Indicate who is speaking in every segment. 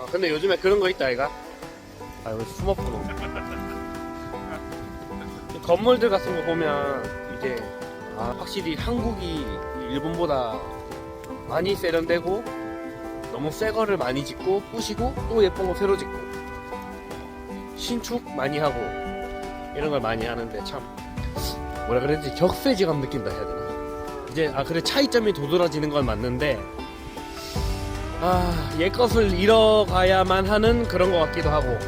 Speaker 1: 아, 근데 요즘에 그런 거 있다 아이가? 아 여기 스모크노 건물들 같은 거 보면 이제 아, 확실히 한국이 일본보다 많이 세련되고 너무 새 거를 많이 짓고 부시고 또 예쁜 거 새로 짓고 신축 많이 하고 이런 걸 많이 하는데 참 뭐라 그랬지? 격세지감 느낀다 해야 되나? 이제 아 그래 차이점이 도드라지는 건 맞는데 아, 옛 것을 잃어가야만 하는 그런 것 같기도 하고,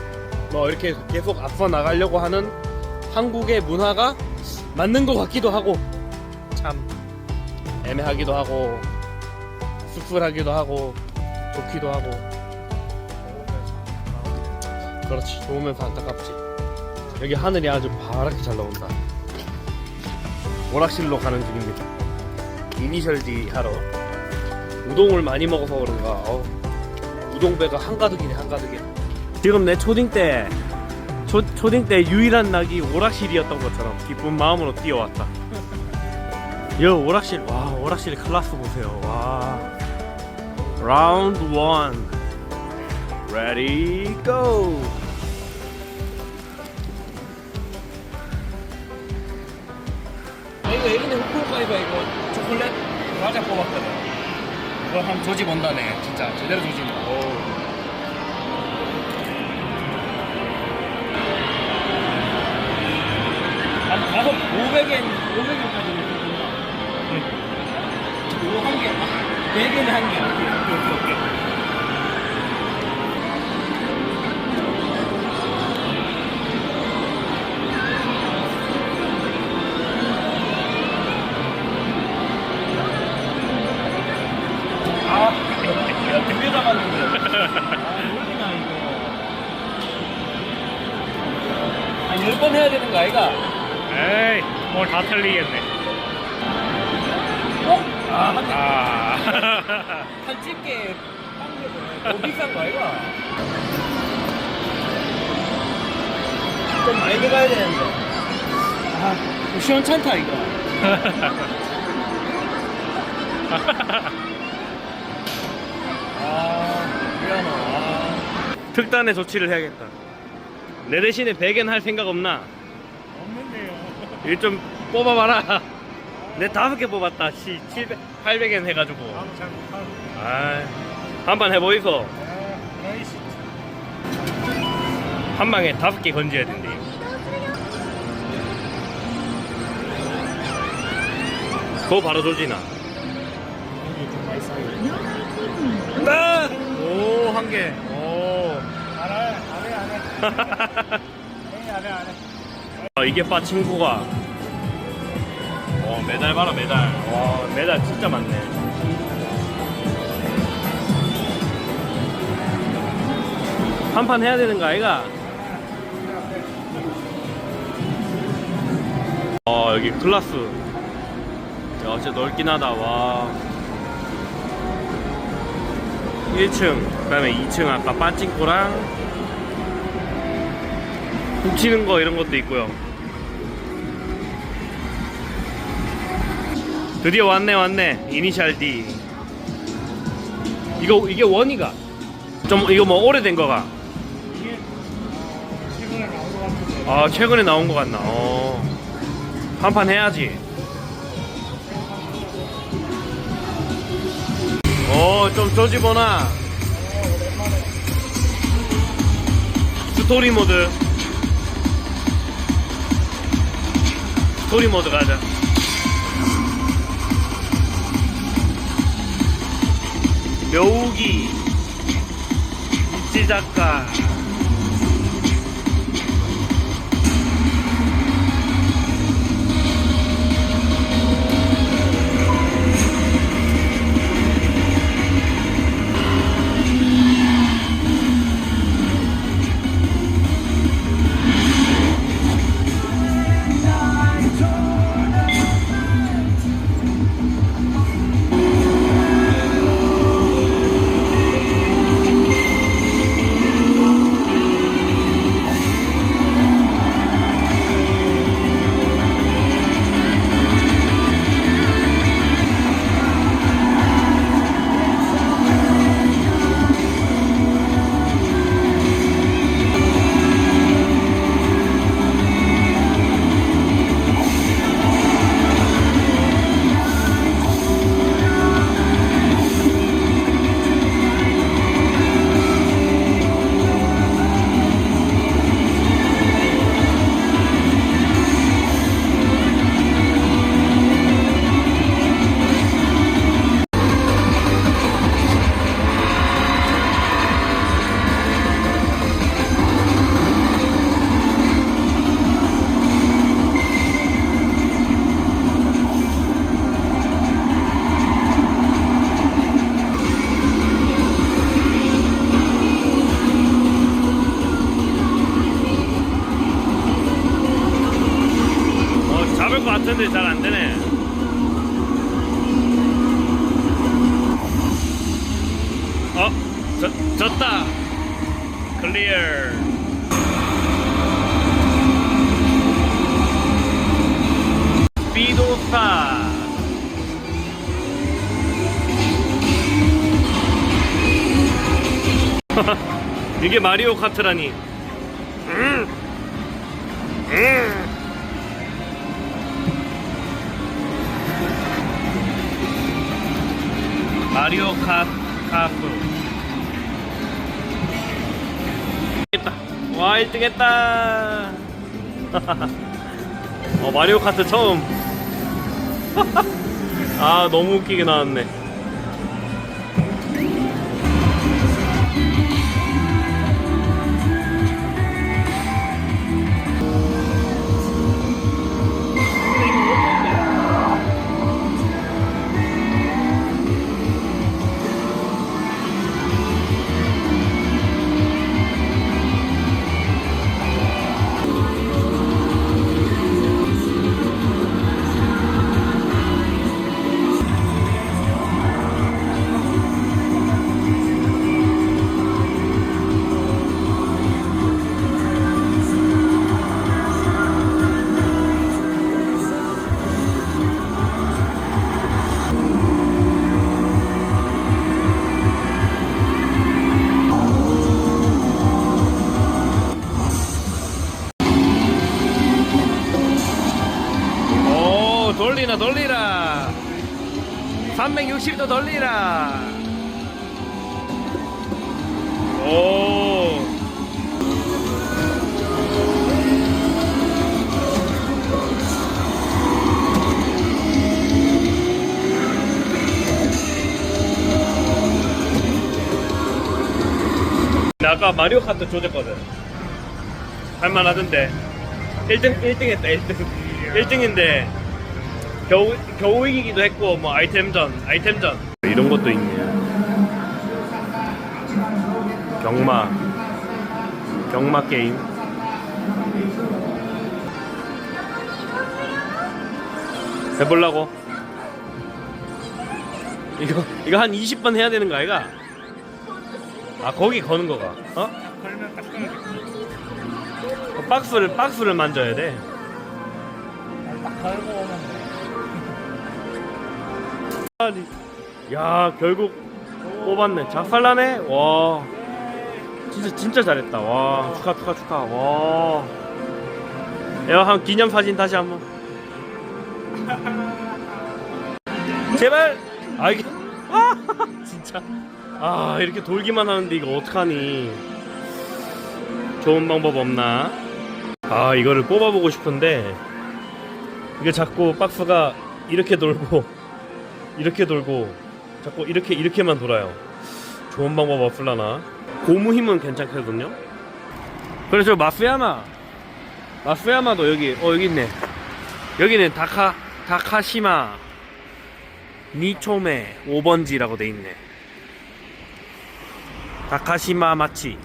Speaker 1: 뭐, 이렇게 계속 앞서 나가려고 하는 한국의 문화가 맞는 것 같기도 하고, 참, 애매하기도 하고, 씁쓸하기도 하고, 좋기도 하고, 그렇지, 좋으면서 안타깝지. 여기 하늘이 아주 파랗게 잘 나온다. 오락실로 가는 중입니다. 이니셜 D 하러. 우동을 많이 먹어서 그런가. 어, 우동배가 한가득이네 한가득이야. 지금 내 초딩 때 초, 초딩 때 유일한 낙이 오락실이었던 것처럼 기쁜 마음으로 뛰어왔다. 여 오락실 와 오락실 클라스 보세요. 와. 라운드 원 레디 고 이거 예전에 후쿠오카에서 이거 초콜릿 과자 뽑았거든 그거 한번 조지 본다네. 진짜 제대로 조지네 한 다섯 500엔 500엔까지 있구나 이거 한개. 4개는 한개. 오케이 오케이 오케이
Speaker 2: 오늘 다 틀리겠네
Speaker 1: 어? 아, 한,
Speaker 2: 아
Speaker 1: 한 집게 한 개네. 더 비싼 거 아이가? 좀 많이 들어가야 되는데. 아, 시원찮다, 이거. 아, 미안해. 아. 특단의 조치를 해야겠다. 내 대신에 100엔 할 생각 없나?
Speaker 2: 없는데요
Speaker 1: 일좀 뽑아봐라. 내 다섯 개 뽑았다. 씨, 700, 800엔 해가지고.
Speaker 2: 나도 잘 못하고
Speaker 1: 아, 한판 해보이소.
Speaker 2: 아 나이스
Speaker 1: 한 방에 다섯 개 건져야 된대. 그거 바로 조지나. 아! 오, 한 개. 오.
Speaker 2: 안해 안해 안해 안해 안해
Speaker 1: 아, 이게 빠 친구가. 어, 메달 봐라, 메달. 와, 메달 진짜 많네. 한 판 해야 되는 거 아이가? 어, 여기 클라스. 야, 진짜 넓긴 하다, 와. 1층, 그 다음에 2층 아까 빠찡코랑 훔치는 거 이런 것도 있고요. 드디어 왔네 왔네. 이니셜 D. 이거 이게 원이가? 좀 이거 뭐 오래된 거가?
Speaker 2: 이게 최근에 나온 것 같은데
Speaker 1: 아 최근에 나온 거 같나? 어. 한판 해야지. 어좀 조지보나. 스토리 모드. 스토리 모드 가자 묘우기 이치 작가 카트 잘안 되네. 어, 졌, 졌다. 클리어. 비도사. 이게 마리오 카트라니. 음. 음. 마리오 카 카프. 와 1등 했다. 어 마리오 카트 처음. 아 너무 웃기게 나왔네. 돌리나 돌리라 360도 돌리라. 오. 나 아까 마리오 카트 조졌거든. 할만하던데. 1등 1등 했다 1등. 1등인데 겨우 겨우 이기기도 했고 뭐 아이템전 아이템전. 이런 것도 있네. 경마. 경마 게임. 해보려고. 이거 이거 한 20번 해야 되는 거 아이가? 아 거기 거는 거가. 어? 그 박스를 박스를 만져야 돼.
Speaker 2: 딱 걸고 오면
Speaker 1: 야 결국 뽑았네. 작살나네. 와, 진짜 진짜 잘했다. 와, 축하 축하 축하. 와, 야 한 기념 사진 다시 한번. 제발. 아 이게 아 진짜 아 이렇게 돌기만 하는데 이거 어떡하니? 좋은 방법 없나? 아 이거를 뽑아보고 싶은데 이게 자꾸 박스가 이렇게 돌고 이렇게 돌고 자꾸 이렇게 이렇게만 돌아요. 좋은 방법 없을라나? 고무 힘은 괜찮거든요. 그래서 마스야마 마스야마도 여기 어 여기 있네. 여기는 다카 다카시마 니초메 5번지라고 돼 있네. 다카시마 마치.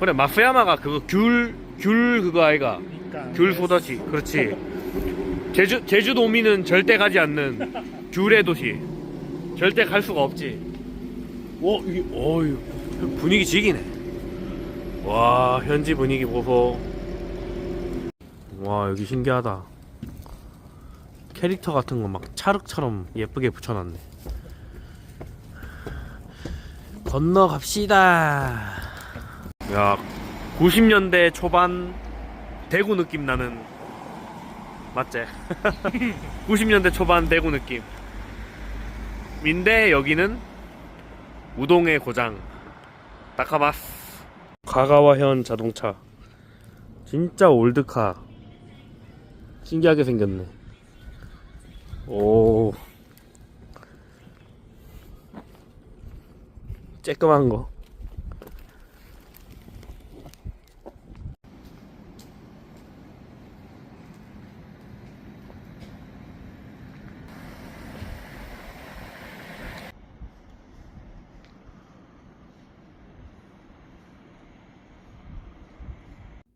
Speaker 1: 그래 마스야마가 그거 귤 귤 그거 아이가
Speaker 2: 그러니까.
Speaker 1: 귤 소다시 그렇지 제주 제주도민은 절대 가지 않는 귤의 도시. 절대 갈 수가 없지. 오 이게 어유 분위기 지기네. 와 현지 분위기 보소. 와 여기 신기하다. 캐릭터 같은 거 막 찰흙처럼 예쁘게 붙여놨네. 건너갑시다. 야 90년대 초반 대구 느낌 나는 맞지? 90년대 초반 대구 느낌. 인데 여기는 우동의 고장. 다카마스 가가와현 자동차. 진짜 올드카. 신기하게 생겼네. 오. 쬐끄만 거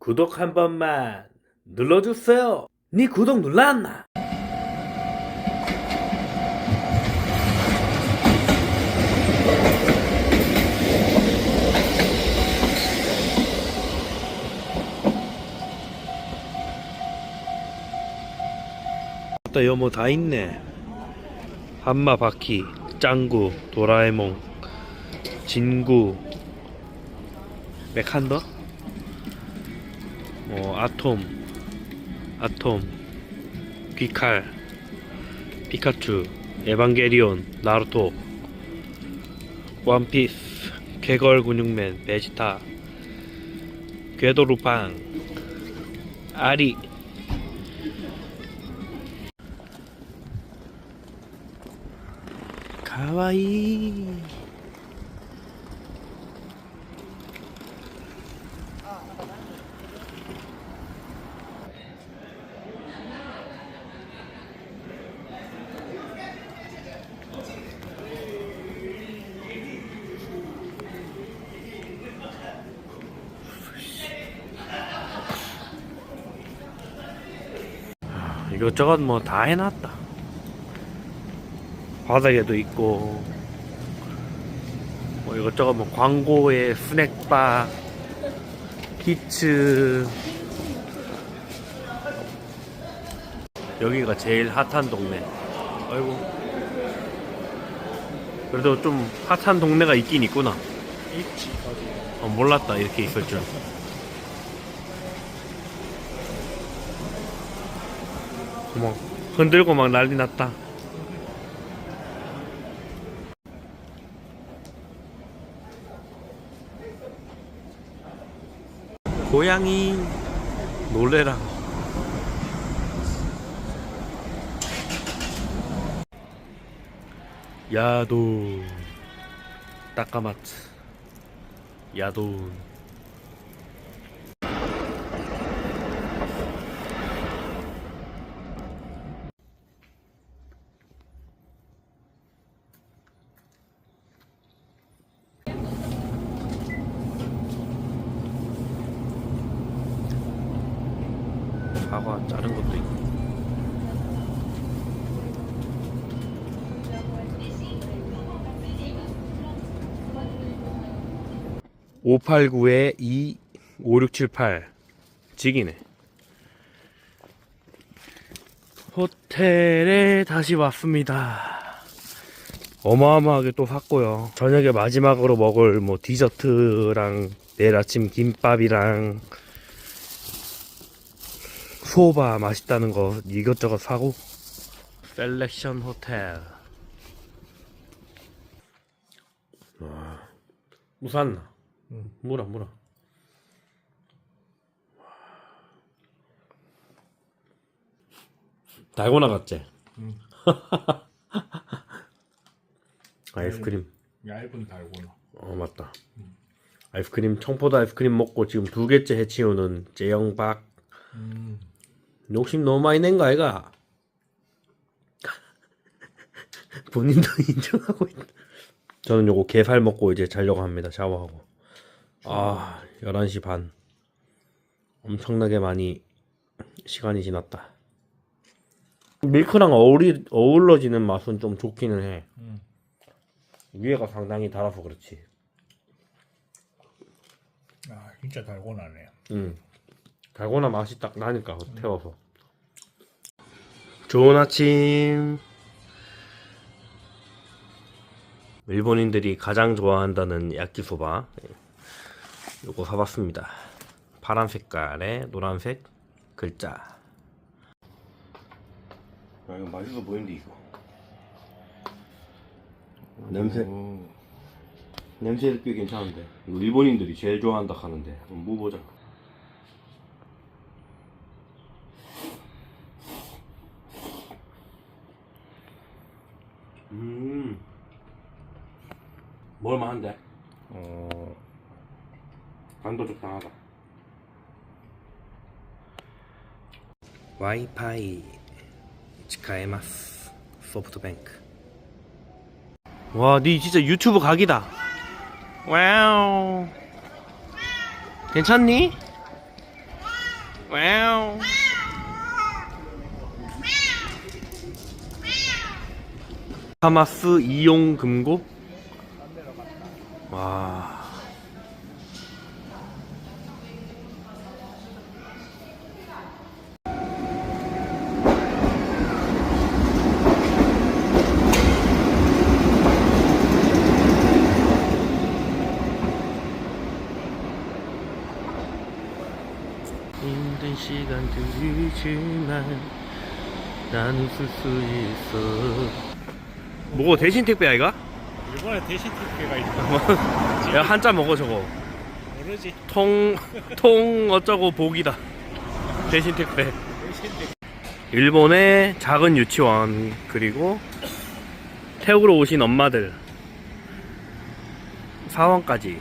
Speaker 1: 구독 한 번만 눌러주세요. 니 구독 눌렀나? 또 여뭐 다 있네. 한마 바퀴, 짱구, 도라에몽, 진구, 메칸더, 어 아톰, 아톰, 귀칼, 피카츄, 에반게리온, 나루토, 원피스, 개걸 근육맨, 베지타, 궤도 루팡, 아리. 가와이. 이것저것 뭐 다 해놨다. 바닥에도 있고 뭐 이것저것 뭐 광고에 스낵바, 키츠 여기가 제일 핫한 동네. 아이고. 그래도 좀 핫한 동네가 있긴 있구나.
Speaker 2: 있지 어,
Speaker 1: 몰랐다 이렇게 있을 줄. 어머 흔들고 막 난리 났다. 고양이 놀래라. 야도 따까마트 야돈 사과 자른 것도 있고. (589에 2 5678 직이네. 호텔에 다시 왔습니다. 어마어마하게 또 샀고요. 저녁에 마지막으로 먹을 뭐 디저트랑 내일 아침 김밥이랑 소바 맛있다는 거 이것저것 사고. 셀렉션 호텔 와 무산나
Speaker 2: 응.
Speaker 1: 물어 물어. 달고나 같지?
Speaker 2: 응.
Speaker 1: 아이스크림.
Speaker 2: 얇은 달고나.
Speaker 1: 어 맞다. 아이스크림 청포도 아이스크림 먹고 지금 두 개째 해치우는 재영박.
Speaker 2: 음
Speaker 1: 욕심 너무 많이 낸 거 아이가? 본인도 인정하고 있다. 저는 요거 게살 먹고 이제 자려고 합니다. 샤워하고. 아, 11시 반. 엄청나게 많이 시간이 지났다. 밀크랑 어울리, 어우러지는 맛은 좀 좋기는 해.
Speaker 2: 음.
Speaker 1: 위에가 상당히 달아서 그렇지.
Speaker 2: 아 진짜 달고 나네
Speaker 1: 응. 달고나 맛이 딱 나니까 태워서. 좋은 아침. 일본인들이 가장 좋아한다는 야끼소바. 요거 사봤습니다. 파란 색깔에 노란색 글자. 아 이거 맛있어 보이는데 이거. 냄새
Speaker 2: 오.
Speaker 1: 냄새 꽤 괜찮은데. 이거 일본인들이 제일 좋아한다 하는데 한번 먹어보자. 먹을만한데
Speaker 2: 어,
Speaker 1: 간도 적당하다 와이파이 지카에마스 소프트뱅크 와, 니 진짜 유튜브 각이다. 와우. 괜찮니? 와우. 하마스 이용 금고? 와. 힘든 시간들이지만 난 웃을 수 있어. 뭐고 대신 택배 아이가?
Speaker 2: 이번에 대신 택배가 있다.
Speaker 1: 야 한자 먹어 저거.
Speaker 2: 모르지.
Speaker 1: 통, 통 어쩌고 복이다.
Speaker 2: 대신 택배.
Speaker 1: 일본의 작은 유치원 그리고 태국으로 오신 엄마들 사원까지